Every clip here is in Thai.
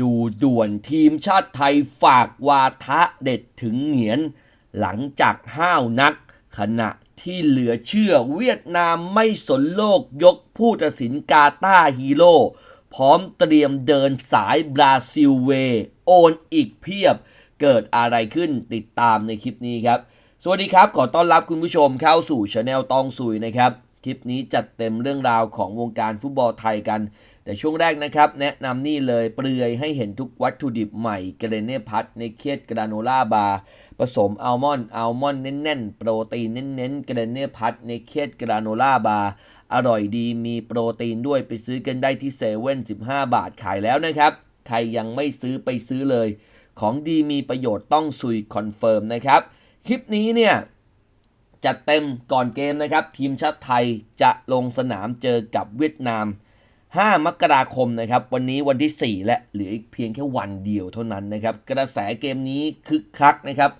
ดูด่วนทีมชาติไทยฝากวาทะเด็ดถึงเหงียน หลังจากห้าวนัก ขณะที่เหลือเชื่อเวียดนามไม่สนโลกยกผู้ตัดสินกาตาฮีโร่พร้อมเตรียมเดินสายบราซิลเวย์โอนอีกเพียบ เกิดอะไรขึ้นติดตามในคลิปนี้ครับ สวัสดีครับ ขอต้อนรับคุณผู้ชมเข้าสู่ช anel ตองสุยนะครับ คลิปนี้จัดเต็มเรื่องราวของวงการฟุตบอลไทยกัน แต่ช่วงแรกนะครับ แนะนำนี่เลยเปลือยให้เห็นทุกวัตถุดิบใหม่เกรเน่พัทในเคสกราโนล่าบาร์ผสมอัลมอนด์อัลมอนด์แน่นๆ โปรตีนเน้นๆเกรเน่พัทในเคสกราโนล่าบาร์อร่อยดีมีโปรตีนด้วยไปซื้อกันได้ที่เซเว่น15บาทขายแล้วนะครับ ใครยังไม่ซื้อไปซื้อเลย ของดีมีประโยชน์ต้องซุยคอนเฟิร์มนะครับ คลิปนี้เนี่ยจัดเต็มก่อนเกมนะครับ ทีมชาติไทยจะลงสนามเจอกับเวียดนาม 5 มกราคมนะครับ วันนี้วันที่ 4 และเหลืออีกเพียงแค่วันเดียวเท่านั้นนะครับ กระแสเกมนี้คึกคักนะครับ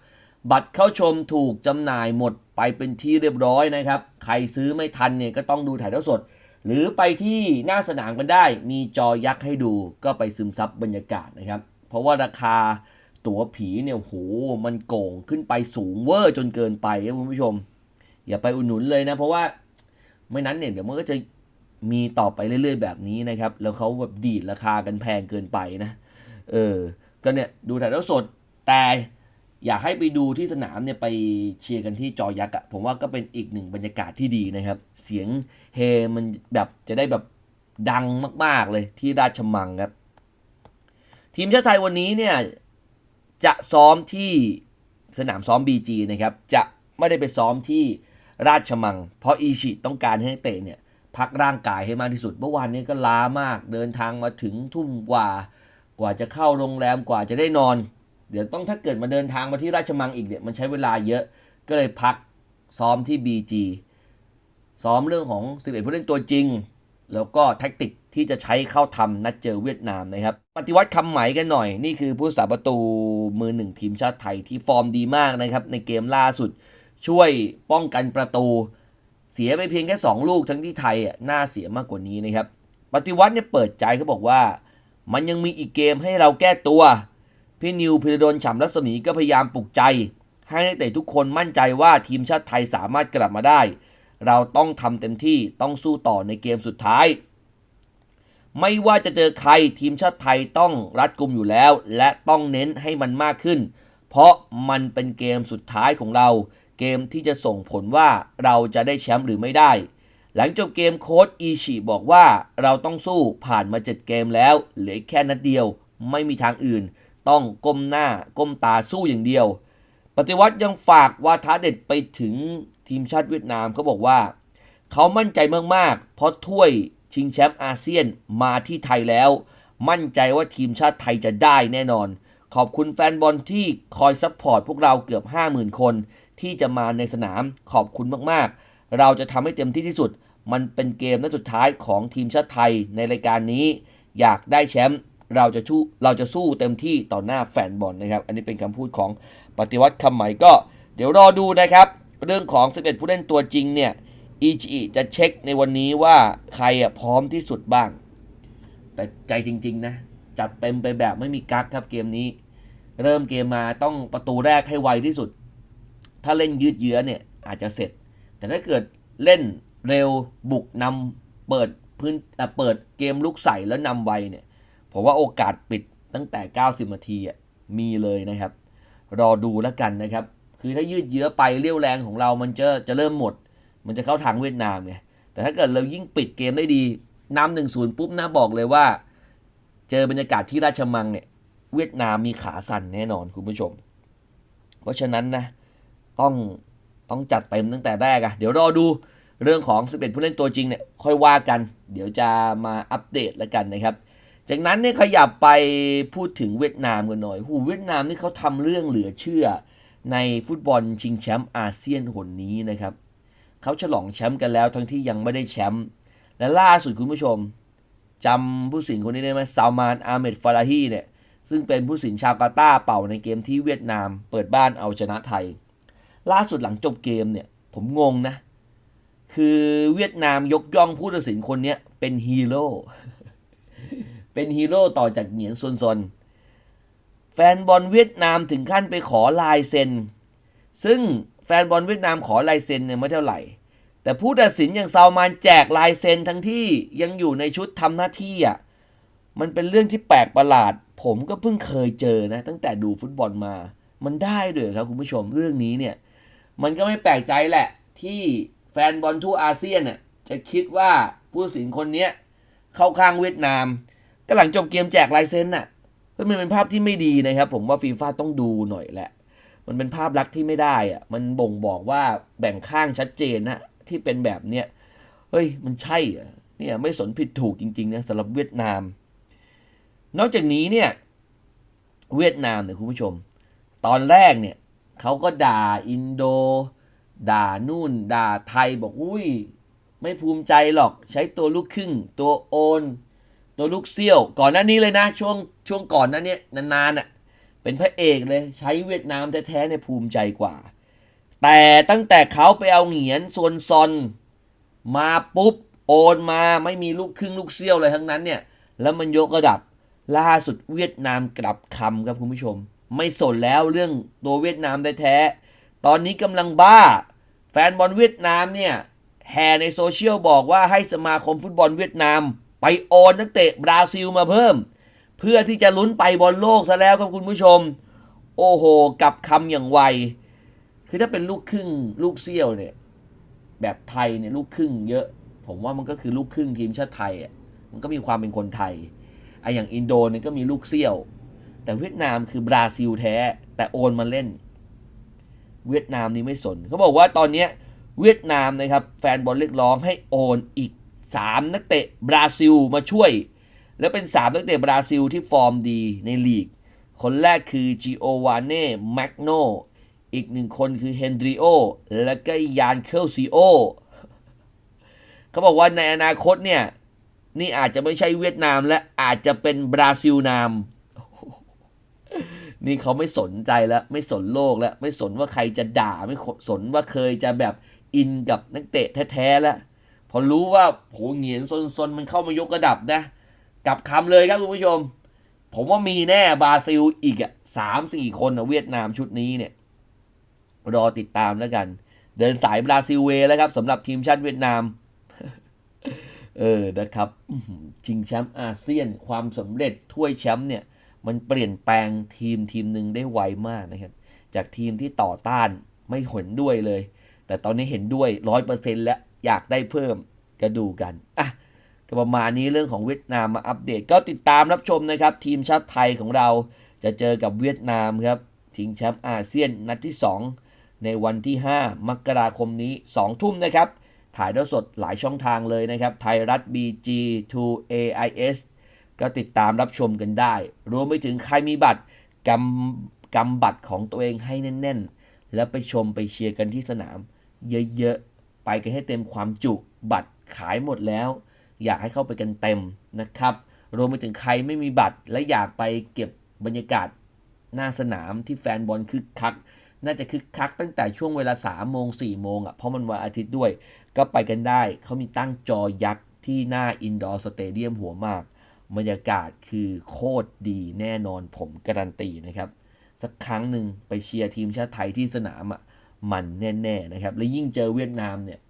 บัตรเข้าชมถูกจำหน่ายหมดไปเป็นที่เรียบร้อยนะครับ ใครซื้อไม่ทันเนี่ยก็ต้องดูถ่ายทอดสด หรือไปที่หน้าสนามกันได้ มีจอยักษ์ให้ดู ก็ไปซึมซับบรรยากาศนะครับ เพราะว่าราคาตั๋วผีเนี่ยโหมันโก่งขึ้นไปสูงเวอร์จนเกินไปครับคุณผู้ชม อย่าไปอุดหนุนเลยนะ เพราะว่าไม่นั้นเนี่ยเดี๋ยวมันก็จะ มีต่อไปเรื่อยๆแบบนี้นะครับ แล้วเขาแบบดีดราคากันแพงเกินไปนะ เออ ก็เนี่ยดูถ่ายทอดสด แต่อยากให้ไปดูที่สนามเนี่ยไปเชียร์กันที่จอยักษ์อะผมว่าก็เป็นอีกหนึ่งบรรยากาศที่ดีนะครับ เสียงเฮมันแบบจะได้แบบดังมาก ๆเลยที่ราชมังครับ ทีมชาติไทยวันนี้เนี่ยจะซ้อมที่สนามซ้อม BG นะครับ จะไม่ได้ไปซ้อมที่ราชมัง เพราะอีชิต้องการให้เตะเนี่ย พักร่างกายให้มากที่สุด เมื่อวานนี้ก็ล้ามากเดินทางมาถึงทุ่มกว่า กว่าจะเข้าโรงแรมกว่าจะได้นอน เดี๋ยวต้องถ้าเกิดมาเดินทางมาที่ราชมังอีกเนี่ยมันใช้เวลาเยอะก็เลยพักซ้อมที่ BG ซ้อมเรื่องของ 11 ผู้เล่นตัวจริง แล้วก็แท็กติกที่จะใช้เข้าทำนัดเจอเวียดนามนะครับ ปฏิวัติคำไหมกันหน่อย นี่คือผู้สาประตูมือหนึ่งทีมชาติไทยที่ฟอร์มดีมากนะครับ ในเกมล่าสุดช่วยป้องกันประตู เสียไปเพียงแค่ 2 ลูกทั้งที่ไทยอะน่าเสียมากกว่านี้นะครับ ปฏิวัติเนี่ยเปิดใจเขาบอกว่า มันยังมีอีกเกมให้เราแก้ตัว พี่นิวพิรดลฉ่ำรัศมีก็พยายามปลุกใจ ให้นักเตะทุกคนมั่นใจว่าทีมชาติไทยสามารถกลับมาได้ เราต้องทำเต็มที่ต้องสู้ต่อในเกมสุดท้าย ไม่ว่าจะเจอใครทีมชาติไทยต้องรัดกุมอยู่แล้ว และต้องเน้นให้มันมากขึ้น เพราะมันเป็นเกมสุดท้ายของเรา เกมที่จะส่งผลว่าเราจะได้แชมป์หรือไม่ได้ หลังจบเกมโค้ชอีชิบอกว่าเราต้องสู้ผ่านมา7เกมแล้ว เหลือแค่นัดเดียวไม่มีทางอื่น ต้องก้มหน้าก้มตาสู้อย่างเดียว ปฏิวัติยังฝากวาทะเด็ดไปถึงทีมชาติเวียดนามเขาบอกว่า เขามั่นใจมากๆ เพราะถ้วยชิงแชมป์อาเซียนมาที่ไทยแล้ว มั่นใจว่าทีมชาติไทยจะได้แน่นอน ขอบคุณแฟนบอลที่คอยซัพพอร์ตพวกเราเกือบ 50,000 คน ที่จะมาในสนามขอบคุณมากๆ เราจะทำให้เต็มที่ที่สุด มันเป็นเกมนัดสุดท้ายของทีมชาติไทยในรายการนี้ อยากได้แชมป์เราจะชู้เราจะสู้เต็มที่ต่อหน้าแฟนบอลนะครับ อันนี้เป็นคำพูดของปฏิวัติคำใหม่ก็ เดี๋ยวรอดูนะครับ เรื่องของ11ผู้เล่นตัวจริงเนี่ยอีจีจะเช็คในวันนี้ว่าใครอะพร้อมที่สุดบ้าง แต่ใจจริง ๆ นะ จัดเต็มไปแบบไม่มีกักครับเกมนี้ เริ่มเกมมาต้องประตูแรกให้ไวที่สุด ถ้าเล่นยืดเยื้อเนี่ยอาจจะเสร็จ แต่ถ้าเกิดเล่นเร็วบุกนำเปิดพื้นอ่เปิดเกมลุกใส่แล้วนำไวเนี่ยผมว่าโอกาสปิดตั้งแต่ 90นาทีอะมีเลยนะครับ รอดูแล้วกันนะครับ คือถ้ายืดเยื้อไปเรี่ยวแรงของเรามันจะจะเริ่มหมด มันจะเข้าทางเวียดนามไงแต่ถ้าเกิดเรายิ่งปิดเกมได้ดีนำหนึ่งศูนย์ปุ๊บนะบอกเลยว่า เจอบรรยากาศที่ราชมังเนี่ยเวียดนามมีขาสั่นแน่นอนคุณผู้ชม เพราะฉะนั้นนะ ต้องต้องจัดเต็มตั้งแต่แรกอะเดี๋ยวรอดูเรื่องของ 11 ผู้เล่นตัวจริงเนี่ยค่อยว่ากัน เดี๋ยวจะมาอัปเดตแล้วกันนะครับ จากนั้นเนี่ยขยับไปพูดถึงเวียดนามกันหน่อยหูเวียดนามนี่เขาทำเรื่องเหลือเชื่อ ในฟุตบอลชิงแชมป์อาเซียนหนนี้นะครับเขาฉลองแชมป์กันแล้วทั้งที่ยังไม่ได้แชมป์และล่าสุดคุณผู้ชมจำผู้สินคนนี้ได้ไหมซาวมานอาเมดฟาราฮีเนี่ยซึ่งเป็นผู้สินชาวกาตาร์เป่าในเกมที่เวียดนาม เปิดบ้านเอาชนะไทย ล่าสุดหลังจบเกมเนี่ยผมงงนะ คือเวียดนามยกย่องผู้ตัดสินคนเนี้ยเป็นฮีโร่เป็นฮีโร่ต่อจากเหงียนซนซนแฟนบอลเวียดนามถึงขั้นไปขอลายเซ็น ซึ่งแฟนบอลเวียดนามขอลายเซ็นเนี่ยไม่เท่าไหร่ แต่ผู้ตัดสินอย่างซาวมานแจกลายเซ็นทั้งที่ยังอยู่ในชุดทำหน้าที่อะมันเป็นเรื่องที่แปลกประหลาด ผมก็เพิ่งเคยเจอนะ ตั้งแต่ดูฟุตบอลมา มันได้ด้วยครับคุณผู้ชมเรื่องนี้เนี่ย มันก็ไม่แปลกใจแหละ ที่แฟนบอลทั่วอาเซียนน่ะจะคิดว่าผู้สินคนเนี้ยเข้าข้างเวียดนาม ก็หลังจบเกมแจกลายเซ็นน่ะเฮ้ยมันเป็นภาพที่ไม่ดีนะครับ ผมว่าฟีฟ่าต้องดูหน่อยแหละ มันเป็นภาพลักษณ์ที่ไม่ได้อะมันบ่งบอกว่าแบ่งข้างชัดเจนนะที่เป็นแบบเนี้ยเฮ้ยมันใช่เหรอเนี่ยไม่สนผิดถูกจริงๆนะสำหรับเวียดนาม นอกจากนี้เนี่ยเวียดนามเนี่ยคุณผู้ชม ตอนแรกเนี่ย เขาก็ด่าอินโด ด่านู่น ด่าไทยบอกอุ้ย ไม่ภูมิใจหรอกใช้ตัวลูกครึ่ง ตัวโอน ตัวลูกเซี่ยว ก่อนหน้านี้เลยนะ ช่วงช่วงก่อนหน้านี้นานๆอะเป็นพระเอกเลยใช้เวียดนามแท้ๆเนี่ยภูมิใจกว่า แต่ตั้งแต่เขาไปเอาเหงียนซวนซอน มาปุ๊บ โอนมาไม่มีลูกครึ่งลูกเซี่ยวเลยทั้งนั้นเนี่ย แล้วมันยกระดับล่าสุดเวียดนามกลับคำครับคุณผู้ชม ไม่สนแล้วเรื่องตัวเวียดนามแท้ๆตอนนี้กำลังบ้า แฟนบอลเวียดนามเนี่ยแห่ในโซเชียลบอกว่าให้สมาคมฟุตบอลเวียดนาม ไปโอนนักเตะบราซิลมาเพิ่ม เพื่อที่จะลุ้นไปบอลโลกซะแล้วครับคุณผู้ชม โอ้โหกับคำอย่างไว คือถ้าเป็นลูกครึ่งลูกเซี่ยวเนี่ย แบบไทยเนี่ยลูกครึ่งเยอะ ผมว่ามันก็คือลูกครึ่งทีมชาติไทยอะมันก็มีความเป็นคนไทยไออย่างอินโดเนี่ยก็มีลูกเซี่ยว แต่เวียดนามคือบราซิลแท้ แต่โอนมาเล่น เวียดนามนี่ไม่สนเขาบอกว่าตอนนี้เวียดนามนะครับ แฟนบอลเรียกร้องให้โอนอีก 3 นักเตะบราซิลมาช่วย แล้วเป็น 3 นักเตะบราซิลที่ฟอร์มดีในลีก คนแรกคือจิโอวานเน่แมกโนอีกหนึ่งคนคือเฮนดริโอและก็ยานเคลซิโอเขาบอกว่าในอนาคตเนี่ย นี่อาจจะไม่ใช่เวียดนามและอาจจะเป็นบราซิลนาม นี่เขาไม่สนใจแล้วไม่สนโลกแล้วไม่สนว่าใครจะด่าไม่สนว่าเคยจะแบบอินกับนักเตะแท้ๆแล้วพอรู้ว่าโหเหงียนซนๆมันเข้ามายกระดับนะกลับคำเลยครับคุณผู้ชม ผมว่ามีแน่บราซิลอีกอะสามสี่คนนะเวียดนามชุดนี้เนี่ย รอติดตามแล้วกัน เดินสายบราซิลเวย์แล้วครับสำหรับทีมชาติเวียดนาม เออนะครับชิงแชมป์อาเซียนความสำเร็จถ้วยแชมป์เนี่ย มันเปลี่ยนแปลงทีมทีมหนึ่งได้ไวมากนะครับ จากทีมที่ต่อต้านไม่เห็นด้วยเลย แต่ตอนนี้เห็นด้วยร้อยเปอร์เซ็นต์แล้วอยากได้เพิ่มก็ดูกันอะก็ประมาณนี้เรื่องของเวียดนามมาอัปเดตก็ติดตามรับชมนะครับ ทีมชาติไทยของเราจะเจอกับเวียดนามครับชิงแชมป์อาเซียนนัดที่ 2 ในวันที่ 5 มกราคมนี้ 2 ทุ่มนะครับ ถ่ายทอดสดหลายช่องทางเลยนะครับ ไทยรัฐ BG 2 AIS ก็ติดตามรับชมกันได้ รวมไปถึงใครมีบัตรกำกำบัตรของตัวเองให้แน่น ๆ แล้วไปชมไปเชียร์กันที่สนาม เยอะๆ ไปกันให้เต็มความจุ บัตรขายหมดแล้ว อยากให้เข้าไปกันเต็มนะครับ รวมไปถึงใครไม่มีบัตร และอยากไปเก็บบรรยากาศหน้าสนามที่แฟนบอลคึกคัก น่าจะคึกคักตั้งแต่ช่วงเวลา3โมง4โมงอะ เพราะมันวันอาทิตย์ด้วย ก็ไปกันได้ เขามีตั้งจอยักษ์ที่หน้าอินดอร์สเตเดียมหัวมาก บรรยากาศคือโคตรดีแน่นอนผมการันตีนะครับ สักครั้งหนึ่งไปเชียร์ทีมชาติไทยที่สนามอะมันแน่ๆนะครับ และยิ่งเจอเวียดนามเนี่ย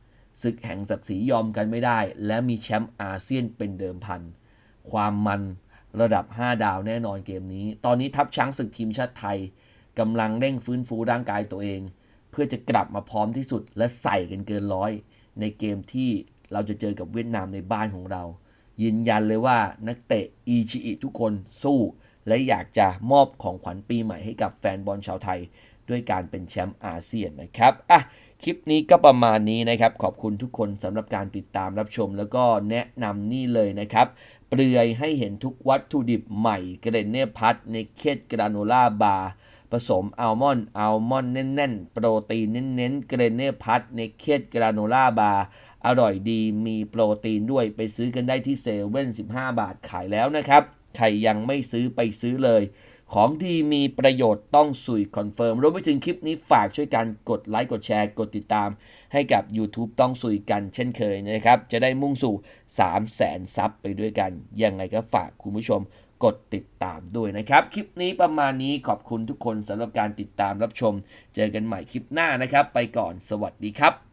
ศึกแห่งศักดิ์ศรียอมกันไม่ได้ และมีแชมป์อาเซียนเป็นเดิมพัน ความมันระดับ 5 ดาวแน่นอนเกมนี้ ตอนนี้ทัพช้างศึกทีมชาติไทยกำลังเร่งฟื้นฟูร่างกายตัวเอง เพื่อจะกลับมาพร้อมที่สุดและใส่กันเกินร้อย ในเกมที่เราจะเจอกับเวียดนามในบ้านของเรา ยืนยันเลยว่านักเตะอีชิอิทุกคนสู้ และอยากจะมอบของขวัญปีใหม่ให้กับแฟนบอลชาวไทย ด้วยการเป็นแชมป์อาเซียนนะครับอะคลิปนี้ก็ประมาณนี้นะครับ ขอบคุณทุกคนสำหรับการติดตามรับชม แล้วก็แนะนำนี่เลยนะครับ เปลือยให้เห็นทุกวัตถุดิบใหม่เกรนเน่พัทในเคดกราโนล่าบาร์ ผสมอัลมอนด์อัลมอนด์แน่นๆ โปรตีนเน้นๆ เกรนเน่พัทในเคดกราโนล่าบาร์อร่อยดีมีโปรตีนด้วยไปซื้อกันได้ที่เซเว่น15บาทขายแล้วนะครับ ใครยังไม่ซื้อไปซื้อเลย ของดีมีประโยชน์ต้องสุยคอนเฟิร์มรวมไปถึงคลิปนี้ฝากช่วยกันกดไลค์กดแชร์กดติดตาม ให้กับ YouTube ต้องสุยกันเช่นเคยนะครับ จะได้มุ่งสู่ 3 0 0แสนซับไปด้วยกันยังไงก็ฝากคุณผู้ชม กดติดตามด้วยนะครับ คลิปนี้ประมาณนี้ขอบคุณทุกคนสำหรับการติดตามรับชม เจอกันใหม่คลิปหน้านะครับ ไปก่อนสวัสดีครับ